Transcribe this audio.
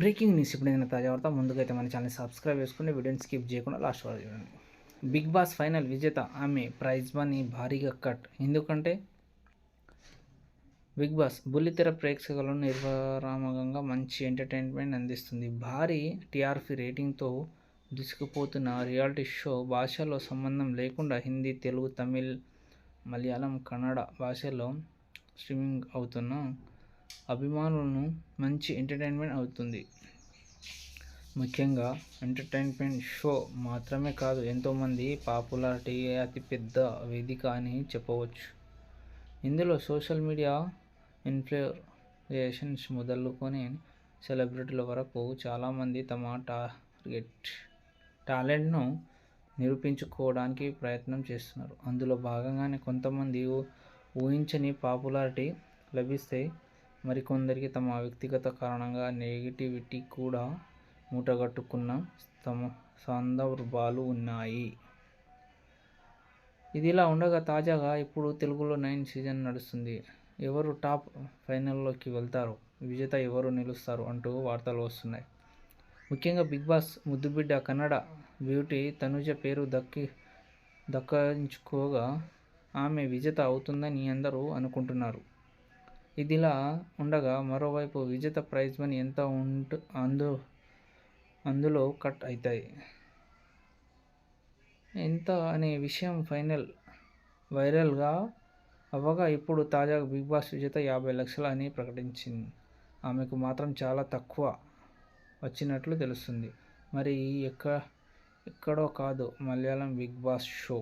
Breaking news ఇప్పుడు నేను తాజా వార్త ముందుకైతే మన ఛానల్ సబ్స్క్రైబ్ చేసుకుని వీడియోని స్కిప్ చేయకుండా లాస్ట్ వరకు చూడండి. బిగ్ బాస్ ఫైనల్ విజేత ఆమె ప్రైజ్ మనీ భారీగా కట్. ఎందుకంటే బిగ్ బాస్ బుల్లితెర ప్రేక్షకులను నిర్వరామకంగా మంచి ఎంటర్టైన్మెంట్ అందిస్తుంది. భారీ టీఆర్పీ రేటింగ్తో దూసుకుపోతున్న రియాలిటీ షో భాషలో సంబంధం లేకుండా హిందీ తెలుగు తమిళ్ మలయాళం కన్నడ భాషల్లో స్ట్రీమింగ్ అవుతున్న అభిమానులను మంచి ఎంటర్టైన్మెంట్ అవుతుంది. ముఖ్యంగా ఎంటర్టైన్మెంట్ షో మాత్రమే కాదు ఎంతోమంది పాపులారిటీ అతిపెద్ద వేదిక అని చెప్పవచ్చు. ఇందులో సోషల్ మీడియా ఇన్ఫ్లుయేషన్స్ మొదలుకొని సెలబ్రిటీల వరకు చాలామంది తమ టార్గెట్ టాలెంట్ను నిరూపించుకోవడానికి ప్రయత్నం చేస్తున్నారు. అందులో భాగంగానే కొంతమంది ఊహించని పాపులారిటీ లభిస్తే మరికొందరికి తమ వ్యక్తిగత కారణంగా నెగిటివిటీ కూడా మూటగట్టుకున్న తమ సందర్భాలు ఉన్నాయి. ఇది ఇలా ఉండగా తాజాగా ఇప్పుడు తెలుగులో నైన్ సీజన్ నడుస్తుంది. ఎవరు టాప్ ఫైనల్లోకి వెళ్తారు? విజేత ఎవరు నిలుస్తారు? అంటూ వార్తలు వస్తున్నాయి. ముఖ్యంగా బిగ్ బాస్ ముద్దుబిడ్డ కన్నడ బ్యూటీ తనుజ పేరు దక్కి దక్కించుకోగా ఆమె విజేత అవుతుందని అందరూ అనుకుంటున్నారు. ఇదిలా ఉండగా మరోవైపు విజేత ప్రైజ్ మనీ ఎంత ఉంటు అందు అందులో కట్ అవుతాయి ఎంత అనే విషయం ఫైనల్ వైరల్గా అవ్వగా ఇప్పుడు తాజాగా బిగ్ బాస్ విజేత యాభై లక్షలు అని ప్రకటించింది. ఆమెకు మాత్రం చాలా తక్కువ వచ్చినట్లు తెలుస్తుంది. మరి ఎక్క ఎక్కడో కాదు మలయాళం బిగ్ బాస్ షో.